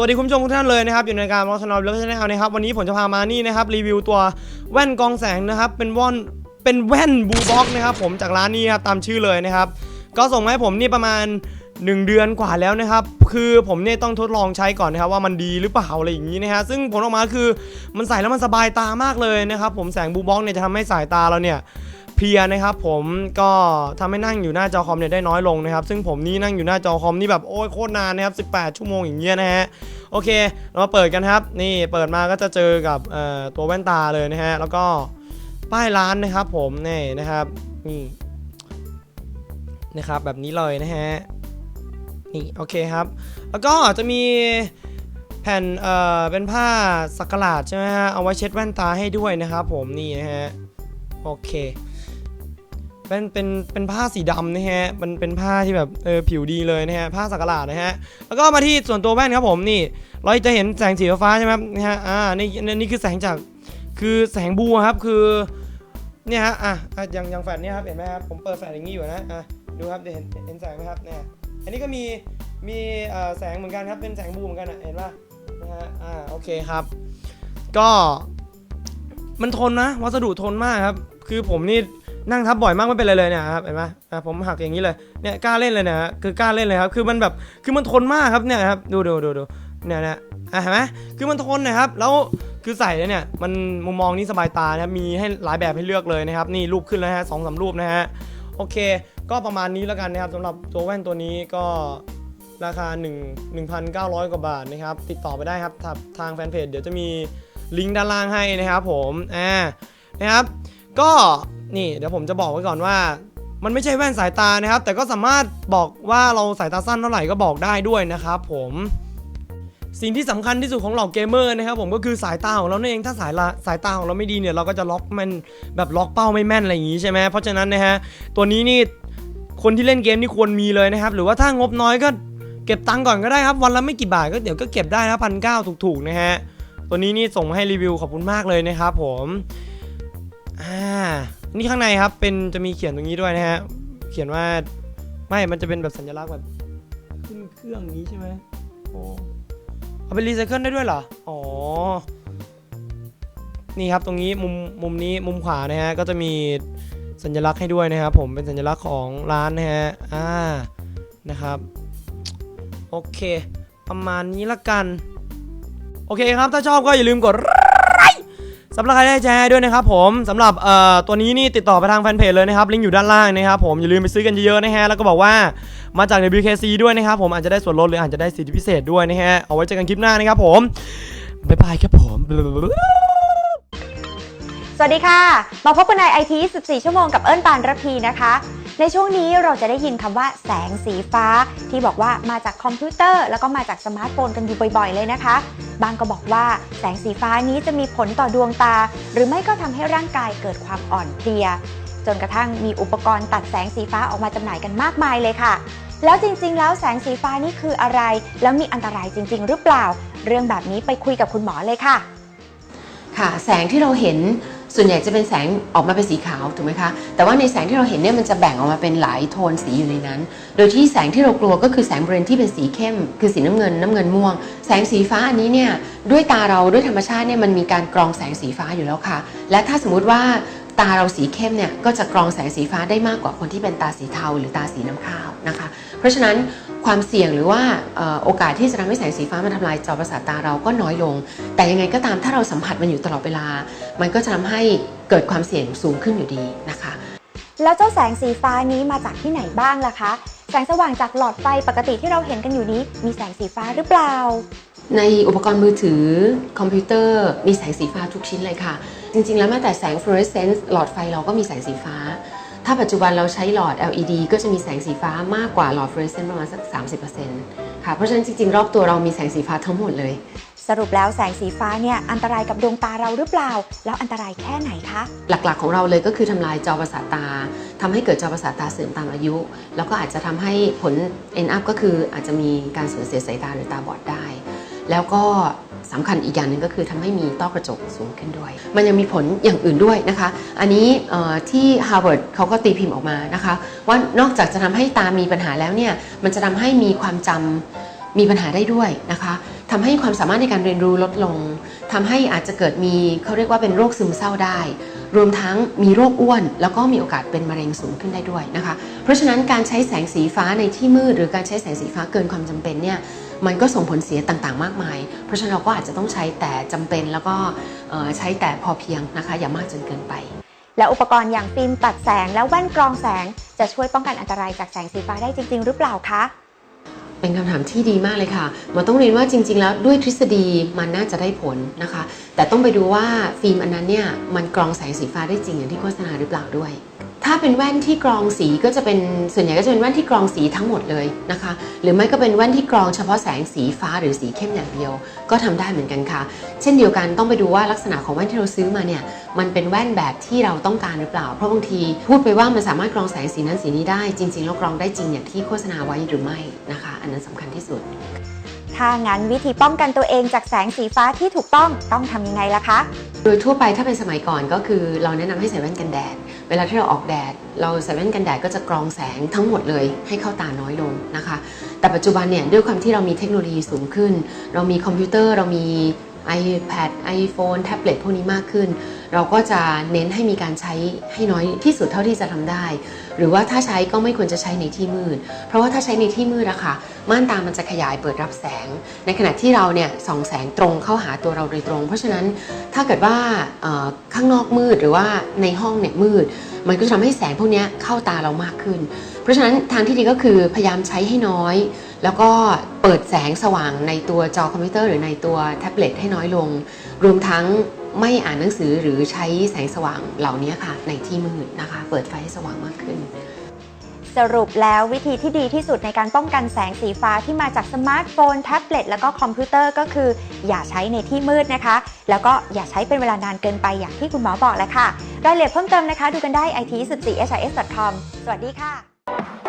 วัสดีคุณผู้ชมทุกท่านเลยนะครับอยู่ในการมอสนอลแล้วก็ชแนลนะครับวันนี้ผมจะพามานี่นะครับรีวิวตัวแว่นกองแสงนะครับเป็นว่อนเป็นแว่นบูบ็อกนะครับผมจากร้านนี้ครับตามชื่อเลยนะครับก็ส่งมาให้ผมนี่ประมาณ 1 เดือนกว่าแล้วนะครับคือผมเนี่ยต้องทดลองใช้ก่อนนะครับว่ามันดีหรือเปล่าอะไรอย่างนี้นะฮะซึ่งผลออกมาคือมันใส่แล้วมันสบายตามากเลยนะครับผมแสงบูบ็อกเนี่ยจะทำให้สายตาเราเนี่ย เพลียนะครับผมก็ทำให้นั่งอยู่หน้าจอคอมเนี่ยได้น้อยลงนะครับ ซึ่งผมนี่นั่งอยู่หน้าจอคอมนี่แบบโอ้ยโคตรนานนะครับ18 ชั่วโมงอย่างเงี้ยนะฮะโอเค เรามาเปิดกันครับ นี่เปิดมาก็จะเจอกับตัวแว่นตาเลยนะฮะแล้วก็ป้ายร้านนะครับผมนี่นะครับนี่นะครับแบบนี้เลยนะฮะนี่โอเคครับ แล้วก็จะมีแผ่นเอ่อเป็นผ้าสักหลาดใช่ไหมฮะเอาไว้เช็ดแว่นตาให้ด้วยนะครับผมนี่นะฮะโอเค เป็นเป็นเป็นผ้าสีดำนะฮะ มันเป็นผ้าที่แบบเออผิวดีเลยนะฮะ ผ้าสักหลาดนะฮะ แล้วก็มาที่ส่วนตัวแว่นครับผมนี่ เราจะเห็นแสงสีฟ้าใช่ไหมครับนี่ฮะ อ่านี่นี่นี่คือแสงจากคือแสงบูครับ คือเนี่ยฮะ อะอย่างอย่างแฟลชเนี่ยครับ เห็นไหมครับ ผมเปิดแฟลชอย่างนี้อยู่นะ อะ ดูครับเห็นเห็นแสงไหมครับ เนี่ย อันนี้ก็มีมีเอ่อแสงเหมือนกันครับ เป็นแสงบูเหมือนกันอะ เห็นป่ะนะฮะ อ่า โอเคครับ ก็มันทนนะ วัสดุทนมากครับ คือผมนี่ นั่งทับบ่อยมากไม่เป็นไรเลยเนี่ยครับเห็นไหมผมหักอย่างนี้เลยเนี่ยกล้าเล่นเลยนะฮะคือกล้าเล่นเลยครับคือมันแบบคือมันทนมากครับเนี่ยครับดูดูดูดูเนี่ยนะอะเห็นไหมคือมันทนนะครับแล้วคือใส่แล้วเนี่ยมันมุมมองนี่สบายตานะครับมีให้หลายแบบให้เลือกเลยนะครับนี่รูปขึ้นแล้วฮะสองสามรูปนะฮะโอเค ก็ประมาณนี้แล้วกันนะครับสำหรับตัวแว่นตัวนี้ก็ราคา 1 1,900 กว่าบาทนะครับ ติดต่อไปได้ครับทางทางแฟนเพจเดี๋ยวจะมีลิงก์ด้านล่างให้นะครับผมอ่านะครับ ก็ นี่เดี๋ยวผมจะบอกไว้ก่อนว่า มันไม่ใช่แว่นสายตานะครับ แต่ก็สามารถบอกว่าเราสายตาสั้นเท่าไหร่ก็บอกได้ด้วยนะครับผมสิ่งที่สำคัญที่สุดของเหล่าเกมเมอร์นะครับผมก็คือสายตาของเรานั่นเองถ้าสายสายตาของเราไม่ดีเนี่ยเราก็จะล็อกม่นแบบล็อกเป้าไม่แม่นอะไรอย่างงี้ใช่ไหมเพราะฉะนั้นนะฮะตัวนี้นี่คนที่เล่นเกมนี่ควรมีเลยนะครับ หรือว่าถ้างบน้อยก็เก็บตังค์ก่อนก็ได้ครับ วันละไม่กี่บาทก็เดี๋ยวก็เก็บได้นะพันเก้าถูกๆนะฮะตัวนี้นี่ส่งมาให้รีวิวขอบคุณมากเลยนะครับผมอ่า นี่ข้างในครับเป็นจะมีเขียนตรงนี้ด้วยนะฮะเขียนว่าไม่มันจะเป็นแบบสัญลักษณ์แบบขึ้นเครื่องนี้ใช่ไหมโอ้เอาไปรีไซเคิลได้ด้วยเหรออ๋อนี่ครับตรงนี้มุมมุมนี้มุมขวานะฮะก็จะมีสัญลักษณ์ให้ด้วยนะครับ ผมเป็นสัญลักษณ์ของร้านนะฮะอ่านะครับโอเค ประมาณนี้ละกัน โอเคครับ ถ้าชอบก็อย่าลืมกด สำหรับใครได้แชร์ด้วยนะครับผมสำหรับเอ่อตัวนี้นี่ติดต่อไปทางแฟนเพจเลยนะครับลิงก์อยู่ด้านล่างนะครับผมอย่าลืมไปซื้อกันเยอะๆนะฮะแล้วก็บอกว่ามาจาก WKC ด้วยนะครับผมอาจจะได้ส่วนลดหรืออาจจะได้สิทธิพิเศษด้วยนะฮะเอาไว้เจอกันคลิปหน้านะครับผมบ๊ายบายครับผมสวัสดีค่ะ มาพบกันใน IT 14 ชั่วโมงกับเอิ้นปานระพีนะคะ ในช่วงนี้เราจะได้ยินคำว่าแสงสีฟ้า ที่บอกว่ามาจากคอมพิวเตอร์ แล้วก็มาจากสมาร์ทโฟนกันอยู่บ่อย ๆ เลยนะคะ บางก็บอกว่าแสงสีฟ้านี้จะมีผลต่อดวงตา หรือไม่ก็ทำให้ร่างกายเกิดความอ่อนเพลีย จนกระทั่งมีอุปกรณ์ตัดแสงสีฟ้าออกมาจำหน่ายกันมากมายเลยค่ะ แล้วจริงๆ แล้วแสงสีฟ้านี่คืออะไร แล้วมีอันตรายจริง ๆ หรือเปล่า เรื่องแบบนี้ไปคุยกับคุณหมอเลยค่ะ ค่ะ แสงที่เราเห็น ส่วนใหญ่จะเป็นแสงออกมาเป็นสีขาวถูกไหมคะ แต่ว่าในแสงที่เราเห็นเนี่ยมันจะแบ่งออกมาเป็นหลายโทนสีอยู่ในนั้น โดยที่แสงที่เรากลัวก็คือแสงบริเวณที่เป็นสีเข้ม คือสีน้ำเงินน้ำเงินม่วง แสงสีฟ้าอันนี้เนี่ยด้วยตาเราด้วยธรรมชาติเนี่ยมันมีการกรองแสงสีฟ้าอยู่แล้วค่ะ และถ้าสมมุติว่าตาเราสีเข้มเนี่ยก็จะกรองแสงสีฟ้าได้มากกว่าคนที่เป็นตาสีเทาหรือตาสีน้ำข้าวนะคะ เพราะฉะนั้นความเสี่ยงหรือว่าเอ่อโอกาสที่จะทำให้แสงสีฟ้ามันทำลายจอประสาทตาเราก็น้อยลง แต่ยังไงก็ตามถ้าเราสัมผัสมันอยู่ตลอดเวลา มันก็จะทำให้เกิดความเสี่ยงสูงขึ้นอยู่ดีนะคะ แล้วเจ้าแสงสีฟ้านี้มาจากที่ไหนบ้างล่ะคะ แสงสว่างจากหลอดไฟปกติที่เราเห็นกันอยู่นี้มีแสงสีฟ้าหรือเปล่า ในอุปกรณ์มือถือคอมพิวเตอร์มีแสงสีฟ้าทุกชิ้นเลยค่ะ จริงๆ แล้วแม้แต่แสงฟลูออเรสเซนซ์หลอดไฟเราก็มีแสงสีฟ้า ถ้าปัจจุบันเราใช้หลอด LED ก็จะมีแสงสีฟ้ามากกว่าหลอดฟลูออเรสเซนซ์ประมาณสัก 30%ค่ะ เพราะฉะนั้นจริงๆ รอบตัวเรามีแสงสีฟ้าทั้งหมดเลย สรุปแล้วแสงสีฟ้าเนี่ยอันตรายกับดวงตาเราหรือเปล่า แล้วอันตรายแค่ไหนคะ หลักๆของเราเลยก็คือทำลายจอประสาทตา ทำให้เกิดจอประสาทตาเสื่อมตามอายุ แล้วก็อาจจะทำให้ผล end up ก็คืออาจจะมีการสูญเสียสายตาหรือตาบอดได้ แล้วก็ สำคัญอีกอย่างหนึ่งก็คือทำให้มีต้อกระจกสูงขึ้นด้วย มันยังมีผลอย่างอื่นด้วยนะคะ อันนี้เอ่อที่ Harvard เขาก็ตีพิมพ์ออกมานะคะ ว่านอกจากจะทำให้ตามีปัญหาแล้วเนี่ยมันจะทำให้มีความจำมีปัญหาได้ด้วยนะคะทำให้ความสามารถในการเรียนรู้ลดลงทำให้อาจจะเกิดมีเขาเรียกว่าเป็นโรคซึมเศร้าได้รวมทั้งมีโรคอ้วน แล้วก็มีโอกาสเป็นมะเร็งสูงขึ้นได้ด้วยนะคะ เพราะฉะนั้นการใช้แสงสีฟ้าในที่มืดหรือการใช้แสงสีฟ้าเกินความจำเป็นเนี่ย มันก็ส่งผลเสียต่างๆ มากมาย เพราะฉะนั้นเราก็อาจจะต้องใช้แต่จำเป็นแล้วก็เอ่อใช้แต่พอเพียงนะคะ อย่ามากจนเกินไป และอุปกรณ์อย่างฟิล์มตัดแสงและแว่นกรองแสง จะช่วยป้องกันอันตรายจากแสงสีฟ้าได้จริง ๆ หรือเปล่าคะเป็นคำถามที่ดีมากเลยค่ะหมันต้องเรียนว่าจริง ๆ แล้วด้วยทฤษฎีมันน่าจะได้ผลนะคะ แต่ต้องไปดูว่าฟิล์มอันนั้นเนี่ยมันกรองแสงสีฟ้าได้จริงอย่างที่โฆษณาหรือเปล่าด้วย ถ้าเป็นแว่นที่กรองสีก็จะเป็นส่วนใหญ่ก็จะเป็นแว่นที่กรองสีทั้งหมดเลยนะคะ หรือไม่ก็เป็นแว่นที่กรองเฉพาะแสงสีฟ้าหรือสีเข้มอย่างเดียว ก็ทำได้เหมือนกันค่ะ เช่นเดียวกันต้องไปดูว่าลักษณะของแว่นที่เราซื้อมาเนี่ยมันเป็นแว่นแบบที่เราต้องการหรือเปล่า เพราะบางทีพูดไปว่ามันสามารถกรองแสงสีนั้นสีนี้ได้ จริงๆแล้วกรองได้จริงอย่างที่โฆษณาไว้หรือไม่นะคะ อันนั้นสำคัญที่สุด ถ้างั้นวิธีป้องกันตัวเองจากแสงสีฟ้าที่ถูกต้องต้องทำยังไงล่ะคะ โดยทั่วไปถ้าเป็นสมัยก่อนก็คือ เราแนะนำให้ใส่แว่นกันแดด เวลาที่เราออกแดด เราใส่แว่นกันแดดก็จะกรองแสงทั้งหมดเลยให้เข้าตาน้อยลงนะคะ แต่ปัจจุบันเนี่ยด้วยความที่เรามีเทคโนโลยีสูงขึ้น เรามีคอมพิวเตอร์เรามี iPad iPhone แท็บเล็ตพวกนี้มากขึ้น เราก็จะเน้นให้มีการใช้ให้น้อยที่สุดเท่าที่จะทำได้ หรือว่าถ้าใช้ก็ไม่ควรจะใช้ในที่มืด เพราะว่าถ้าใช้ในที่มืดอะค่ะม่านตามันจะขยายเปิดรับแสง ในขณะที่เราเนี่ยส่องแสงตรงเข้าหาตัวเราโดยตรง เพราะฉะนั้นถ้าเกิดว่าข้างนอกมืดหรือว่าในห้องเนี่ยมืด มันก็จะทำให้แสงพวกนี้เข้าตาเรามากขึ้น เพราะฉะนั้นทางที่ดีก็คือพยายามใช้ให้น้อย แล้วก็เปิดแสงสว่างในตัวจอคอมพิวเตอร์หรือในตัวแท็บเล็ตให้น้อยลง รวมทั้งไม่อ่านหนังสือหรือใช้แสงสว่างเหล่านี้ค่ะ ในที่มืดนะคะ เปิดไฟให้สว่างมากขึ้น สรุปแล้ววิธีที่ดีที่สุดในการป้องกันแสงสีฟ้าที่มาจากสมาร์ทโฟน แท็บเล็ตแล้วก็คอมพิวเตอร์ก็คือ อย่าใช้ในที่มืดนะคะ แล้วก็อย่าใช้เป็นเวลานานเกินไปอย่างที่คุณหมอบอกแหละค่ะรายละเอียดเพิ่มเติมนะคะ ดูกันได้ it 1 4 his com สวัสดีค่ะ